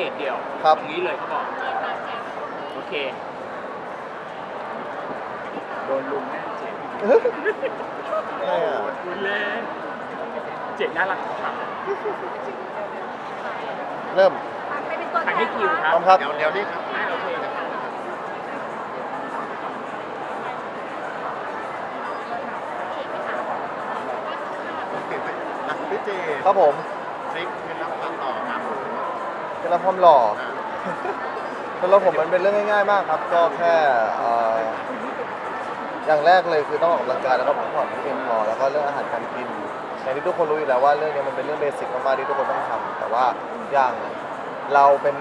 จดเดียวครับอย่างนี้เลยเขาบอก โอเค โดนลุงแน่เจดไม่อะคุณเล่นเจดน่ารักครับเริ่ม ไปเป็นตัวแทถ่ายนให้คิวคพรับร้อมครับ เดี๋ยวเดี๋ยวนี่ครับอ่าโอเคโอเคไปอะพี่เจครับผม ทริคเคล็ดลับการต่อครับ กระความหล่ออะสำหรับผมมันเป็นเรื่องง่ายๆมากครับ ก็แค่เอ่ออย่างแรกเลยคือต้องออกกำลังกายแล้วก็พักผ่อนให้เพียงพอแล้วก็เรื่องอาหารการกินอย่างที่ทุกคนรู้อยู่แล้วว่าเรื่องนี้มันเป็นเรื่องเบสิกมากๆที่ทุกคนต้องทำแต่ว่าอย่างเราเป็น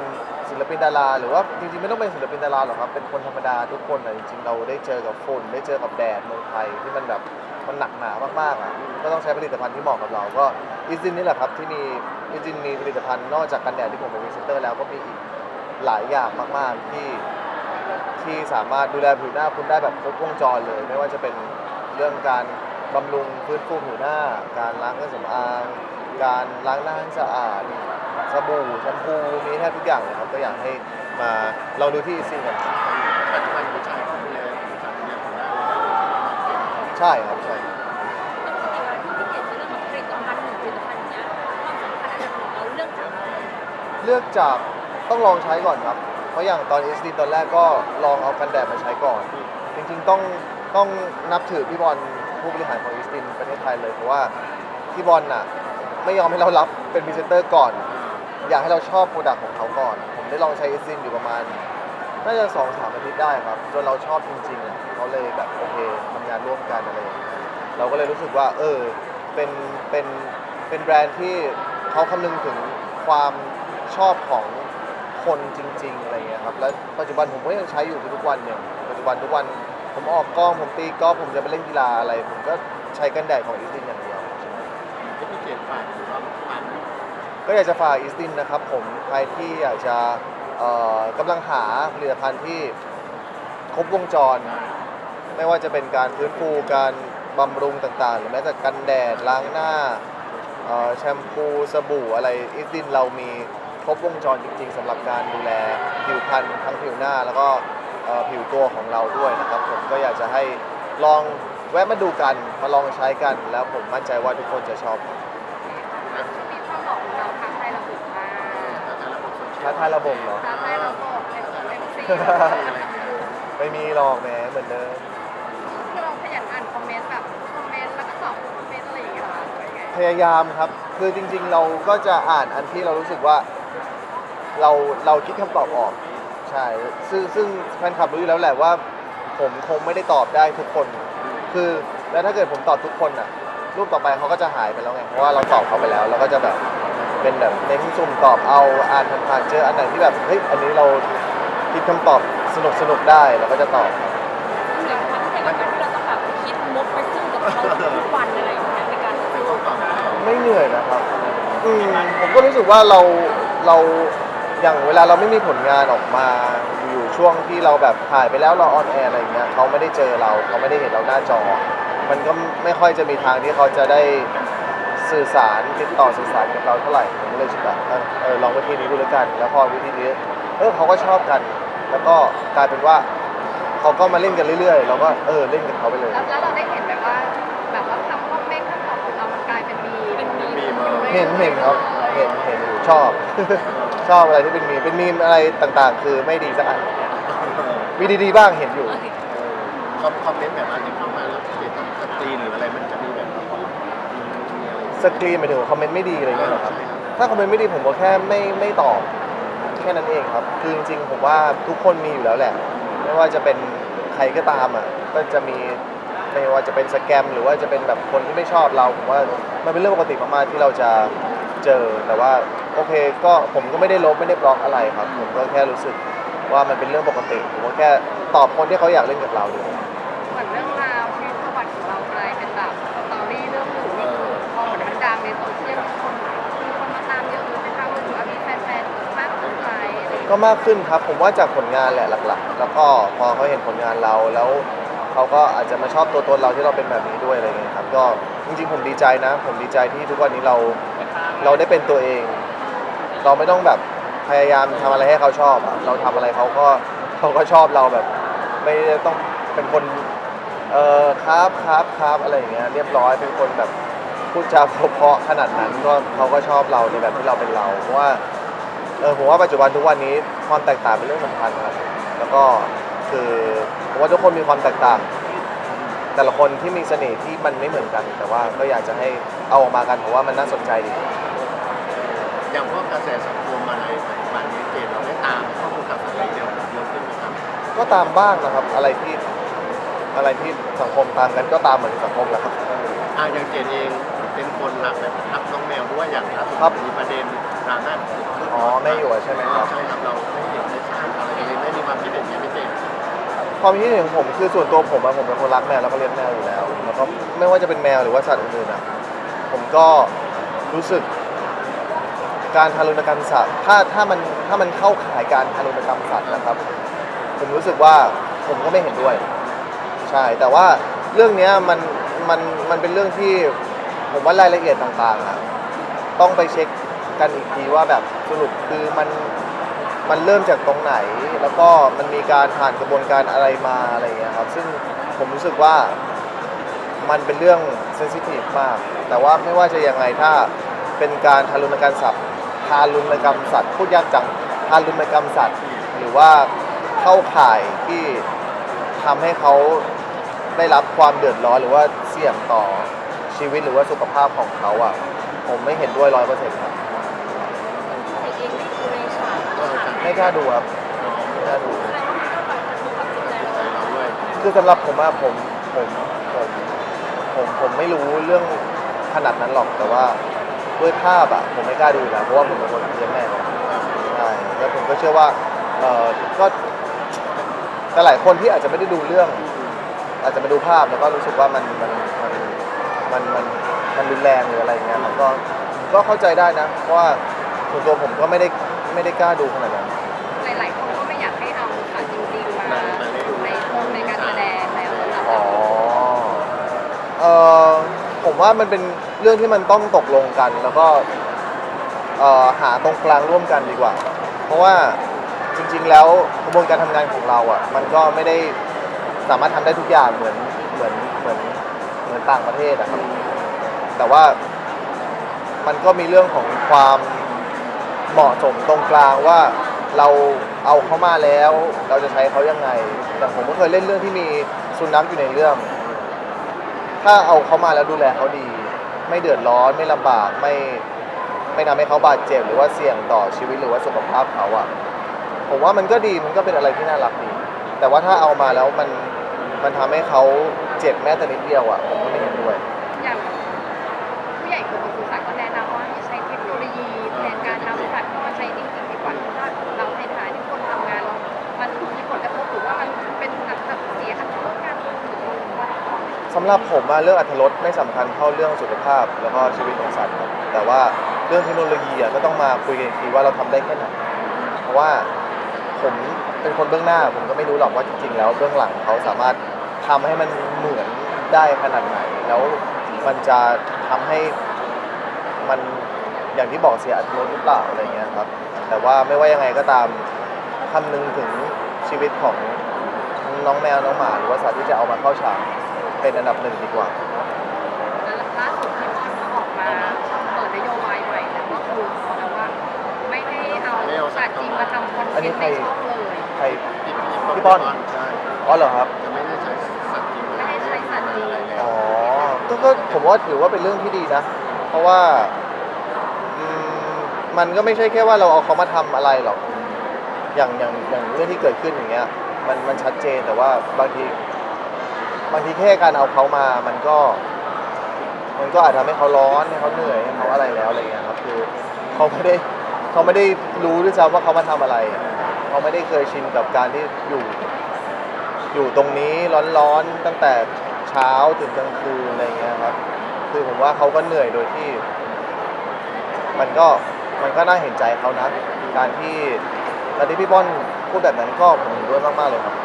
ศิลปินดารา หรือว่าจริงๆไม่ต้องเป็นศิลปินดาราหรอกครับเป็นคนธรรมดาทุกคนอะจริงๆเราได้เจอกับฝุ่นได้เจอกับแดดเมืองไทยที่มันแบบมันหนักหนามากๆอะก็ต้องใช้ผลิตภัณฑ์ที่เหมาะกับเราก็ อีซินนี่แหละครับที่มีอีซินมีผลิตภัณฑ์นอกจากกันแดดที่ผมเป็นพรีเซนเตอร์แล้วก็มีอีกหลายอย่างมากๆที่ที่สามารถดูแลผิวหน้าคุณได้แบบครบวงจรเลย ไม่ว่าจะเป็นเรื่องการบำรุงฟื้นฟูผิวหน้า การล้างเครื่องสำอาง การล้างหน้าให้สะอาดสบู่แชมพูมีแทบทุกอย่างเลยครับก็อยากให้มาเราดูที่ซิงกันปัจจุบันผู้ชายเขาดูแลผิวพรรณเนี่ยผมได้ใช่ครับใช่ เลือกจากต้องลองใช้ก่อนครับ เพราะอย่างตอนเอสดีตอนแรกก็ลองเอากันแดดมาใช้ก่อน จริงๆต้องต้องนับถือพี่บอลผู้บริหารของอีสตินประเทศไทยเลยเพราะว่าพี่บอลน่ะไม่ยอมให้เรารับเป็นพรีเซนเตอร์ก่อน อยากให้เราชอบโปรดักต์ของเขาก่อน ผมได้ลองใช้อีสตินอยู่ประมาณน่าจะสองสามอาทิตย์ได้ครับจนเราชอบจริงๆอะเขาเลยแบบโอเคทำงานร่วมกันอะไรอย่างเงี้ยเราก็เลยรู้สึกว่า เออเป็นเป็นเป็นแบรนด์ที่เขาคำนึงถึงความ ชอบของคนจริงๆอะไรเงี้ยครับและปัจจุบันผมก็ยังใช้อยู่ทุกวันเนี่ยปัจจุบันทุกวันผมออกกล้องผมตีกอล์ฟผมจะไปเล่นกีฬาอะไร ผมก็ใช้กันแดดของอีสตินอย่างเดียวที่พี่เจฝากหรือว่าฝากก็อยากจะฝากอีสตินนะครับผมใครที่อยากจะกำลังหาผลิตภัณฑ์ที่ครบวงจร ไม่ว่าจะเป็นการฟื้นฟูการบำรุงต่างๆ หรือแม้แต่กันแดดล้างหน้าแชมพูสบู่อะไรอีสตินเรามี รบวงจรจริง ๆสำหรับการดูแลผิวพรรณทั้งผิวหน้าแล้วก็เอ่อผิวตัวของเราด้วยนะครับผมก็อยากจะให้ลองแวะมาดูกันมาลองใช้กัน แล้วผมมั่นใจว่าทุกคนจะชอบมีความบอกของเราทางไทยระบุมาถ้าถ้าระบบโซเชียลท้าทายระบบเหรอทางไทยระบบเป็นเอ็มซีไม่มีหรอกแหมเหมือนเดิมคือเราขยันอ่านคอมเมนต์แบบคอมเมนต์แล้วก็ตอบคอมเมนต์อะไรอย่างเงี้ยเหรอคะหรือยังไงพยายามครับ คือจริง ๆ เราก็จะอ่านอันที่เรารู้สึกว่า เราเราคิดคำตอบออกใช่ซึ่งซึ่งแฟนคลับรู้อยู่แล้วแหละว่า ผมคงไม่ได้ตอบได้ทุกคน คือแล้วถ้าเกิดผมตอบทุกคนอะ รูปต่อไปเขาก็จะหายไปแล้วไงเพราะว่าเราตอบเขาไปแล้วเราก็จะแบบเป็นแบบเน้นซุ่มตอบเอาอ่านผ่านๆเจออันไหนที่แบบเฮ้ยอันนี้เราคิดคำตอบสนุกสนุกๆได้เราก็จะตอบครับเหมือนความพิเศษกับการที่เราต้องแบบคิดมุกไปซึ่งกับเขาทุกวันอะไรอย่างเงี้ยในการเป็นซื้อคำตอบของเราไม่เหนื่อยนะครับ อืมผมก็รู้สึกว่าเราเรา อย่างเวลาเราไม่มีผลงานออกมาอยู่ช่วงที่เราแบบถ่ายไปแล้วเราออนแอร์อะไรอย่างเงี้ยเขาไม่ได้เจอเราเขาไม่ได้เห็นเราหน้าจอ มันก็ไม่ค่อยจะมีทางที่เขาจะได้สื่อสารติดต่อสื่อสารกับเราเท่าไหร่ผมก็เลยรู้สึกแบบเออเออลองวิธีนี้ดูแล้วกัน แล้วพอวิธีนี้เออเขาก็ชอบกัน แล้วก็กลายเป็นว่าเขาก็มาเล่นกันเรื่อยๆเราก็เออเล่นกับเขาไปเลย แล้วแล้วเราได้เห็นแบบว่าแบบว่าคำคอมเมนต์คำตอบของเรามันกลายเป็นมีเป็นมีมีเบอร์เห็นเห็นครับเห็นเห็นอยู่ชอบ ชอบอะไรที่เป็นมีมเป็นมีมอะไรต่างๆ คือไม่ดีสักอันมีดีๆบ้างเห็นอยู่ คอมคอมเมนต์แบบว่าที่เข้ามาแล้วพี่เจต้องสตรีนหรืออะไรมันจะมีแบบว่ามีอะไรสกรีนหมายถึงคอมเมนต์ไม่ดีอะไรอย่างเงี้ยเหรอครับ ถ้าคอมเมนต์ไม่ดีผมก็แค่ไม่ไม่ตอบแค่นั้นเองครับ คือจริงๆผมว่าทุกคนมีอยู่แล้วแหละ ไม่ว่าจะเป็นใครก็ตามอะก็จะมีไม่ว่าจะเป็นสแกม หรือว่าจะเป็นแบบคนที่ไม่ชอบเราผมว่ามันเป็นเรื่องปกติมากๆที่เราจะเจอแต่ว่า โอเคก็ผมก็ไม่ได้ลบไม่ได้บล็อกอะไรครับ ผมก็แค่รู้สึกว่ามันเป็นเรื่องปกติ ผมก็แค่ตอบคนที่เขาอยากเล่นกับเราดีกว่าเหมือนเรื่องราวชีวิตประวัติของเรากลายเป็นแบบสตอรี่เรื่องหนึ่งนี่คือพอเหมือนมันดังในโซเชียลมีคนมีคนมาตามเยอะเลยนะคะรู้สึกว่ามีแฟนๆมากขึ้นไหมอะไรอย่างเงี้ยก็มากขึ้นครับ ผมว่าจากผลงานแหละหลัก ๆ แล้วก็พอเขาเห็นผลงานเราแล้วเขาก็อาจจะมาชอบตัวตนเราที่เราเป็นแบบนี้ด้วยอะไรเงี้ยครับก็จริงๆผมดีใจนะ ผมดีใจที่ทุกวันนี้เราเราได้เป็นตัวเอง เราไม่ต้องแบบพยายามทำอะไรให้เขาชอบอะเราทำอะไรเขาก็เขาก็ชอบเราแบบ ไม่ได้ต้องเป็นคนเออครับครับครับอะไรอย่างเงี้ยเรียบร้อยเป็นคนแบบพูดจาเพราะๆขนาดนั้นก็เขาก็ชอบเราในแบบที่เราเป็นเราเพราะว่าเออผมว่าปัจจุบันทุกวันนี้ความแตกต่างเป็นเรื่องสำคัญครับแล้วก็คือผมว่าทุกคนมีความแตกต่าง แต่ละคนที่มีเสน่ห์ที่มันไม่เหมือนกัน แต่ว่าก็อยากจะให้เอาออกมากันเพราะว่ามันน่าสนใจดี สสังคมอะไรปัจจุบันนี้เจนเราได้ตามข้อมูลข่าวสารอะไรเดียวเยอะขึ้นไหมครับก็ตามบ้างนะครับ อะไรที่อะไรที่สังคมตามกันก็ตามเหมือนสังคมแหละครับ อ่าอย่างเจนเองเป็นคนรักแบบรักน้องแมวด้วยอย่างล่าสุดครับมีประเด็นดราม่าเกิดขึ้นอ๋อแม่หยวดใช่ไหมครับ ใช่ครับเราไม่เห็นไม่ทราบอะไรเลยไม่มีความคิดเห็นยังไม่เจนความคิดเห็นของผมคือส่วนตัวผมอะผมเป็นคนรักแมวแล้วก็เลี้ยงแมวอยู่แล้วแล้วก็ไม่ว่าจะเป็นแมวหรือว่าสัตว์อื่นๆอะผมก็รู้สึก การทารุณกรรมสัตว์ถ้าถ้ามันถ้ามันเข้าข่ายการทารุณกรรมสัตว์นะครับ ผมรู้สึกว่าผมก็ไม่เห็นด้วย ใช่ แต่ว่าเรื่องเนี้ยมันมันมันเป็นเรื่องที่ผมว่ารายละเอียดต่างๆอะต้องไปเช็คกันอีกทีว่าแบบสรุปคือมันมันเริ่มจากตรงไหน แล้วก็มันมีการผ่านกระบวนการอะไรมาอะไรอย่างเงี้ยครับ ซึ่งผมรู้สึกว่ามันเป็นเรื่องเซนซิทีฟมาก แต่ว่าไม่ว่าจะยังไงถ้าเป็นการทารุณกรรมสัตว์ ทารุณกรรมสัตว์พูดยากจังทารุณกรรมสัตว์ หรือว่าเข้าข่ายที่ทำให้เขาได้รับความเดือดร้อนหรือว่าเสี่ยงต่อชีวิตหรือว่าสุขภาพของเขาอะ ผมไม่เห็นด้วยร้อยเปอร์เซ็นต์ครับไอเองไม่ดูในฉากก็จะไม่กล้าดูครับไม่กล้าดูแสดงว่ามันก็แบบกระทบกับจิตใจเราด้วยคือสำหรับผมอะผมผมผมผมผมไม่รู้เรื่องขนาดนั้นหรอกแต่ว่า ด้วยภาพอะผมไม่กล้าดูอยู่แล้วเพราะว่าผมเป็นคนเลี้ยงแมวใช่แล้วผมก็เชื่อว่าเออก็แต่หลายคนที่อาจจะไม่ได้ดูเรื่อง อาจจะมาดูภาพแล้วก็รู้สึกว่ามันมันมันมันมันมันรุนแรงหรืออะไรเงี้ยครับก็ก็เข้าใจได้นะเพราะว่าส่วนตัวผมก็ไม่ได้ไม่ได้กล้าดูขนาดนั้น หลายๆคนก็ไม่อยากให้เอาสัตว์จริงๆมาอยู่ในในการแสดงแล้วสำหรับอ๋อเราเออ ผมว่ามันเป็นเรื่องที่มันต้องตกลงกัน แล้วก็เอ่อหาตรงกลางร่วมกันดีกว่า เพราะว่าจริง ๆ แล้วกระบวนการทำงานของเราอะมันก็ไม่ได้สามารถทำได้ทุกอย่างเหมือนเหมือนเหมือนเหมือนต่างประเทศอะครับแต่ว่ามันก็มีเรื่องของความเหมาะสมตรงกลางว่าเราเอาเขามาแล้ว เราจะใช้เขายังไงอย่างผมก็เคยเล่นเรื่องที่มีสุนัขอยู่ในเรื่อง ถ้าเอาเขามาแล้วดูแลเขาดี ไม่เดือดร้อนไม่ลำบากไม่ไม่ทำให้เขาบาดเจ็บหรือว่าเสี่ยงต่อชีวิตหรือว่าสุขภาพเขาอะผมว่ามันก็ดีมันก็เป็นอะไรที่น่ารักดี แต่ว่าถ้าเอามาแล้วมันมันทำให้เขาเจ็บแม้แต่นิดเดียวอะผมก็ไม่ สำหรับผมอะเรื่องอัตรสไม่สำคัญเท่าเรื่องสุขภาพ แล้วก็ชีวิตของสัตว์ครับแต่ว่าเรื่องเทคโนโลยีอะก็ต้องมาคุยกันอีกทีว่าเราทำได้แค่ไหนเพราะว่าผมเป็นคนเบื้องหน้า ผมก็ไม่รู้หรอกว่าจริงๆแล้วเบื้องหลังเขาสามารถทำให้มันเหมือนได้ขนาดไหน แล้วมันจะทำให้มันอย่างที่บอกเสียอัตรสหรือเปล่าอะไรเงี้ยครับ แต่ว่าไม่ว่ายังไงก็ตามคำนึงถึงชีวิตของน้องแมวน้องหมาหรือว่าสัตว์ที่จะเอามาเข้าฉาก เป็นอันดับหนึ่งดีกว่า ล่าสุดที่พ่อออกมาเปิดนโยบายใหม่แล้วก็คือบอกแล้วว่า ไม่ให้เอาสัตว์จริงมาทำคอนเทอันนนี้ต์ใครในช่องเลย ใคร พี่พี่ป้อน ใช่อ๋อเหรอครับ จะไม่ได้ใช้สัตว์จริงไม่ให้ใช้สัตว์จริง อะไรเลยอ๋อก็ก็ผมว่าถือว่าเป็นเรื่องที่ดีนะ เพราะว่าอืมมันก็ไม่ใช่แค่ว่าเราเอาเขามาทำอะไรหรอก อย่างอย่างอย่างเรื่องที่เกิดขึ้นอย่างเงี้ย มันมันชัดเจนแต่ว่าบางที บางทีแค่การเอาเขามามันก็ มันก็อาจทำให้เขาร้อนให้เขาเหนื่อยให้เขาอะไรแล้วอะไรเงี้ยครับคือเขาไม่ได้เขาไม่ได้รู้ด้วยซ้ำว่าเขามาทำอะไร เขาไม่ได้เคยชินกับการที่อยู่ อยู่ตรงนี้ร้อนๆตั้งแต่เช้าถึงกลางคืนอะไรเงี้ยครับ คือผมว่าเขาก็เหนื่อยโดยที่ มันก็มันก็น่าเห็นใจเขานะ การที่การที่พี่ป้อนพูดแบบนั้นก็ผมเห็นด้วยมากๆเลยครับ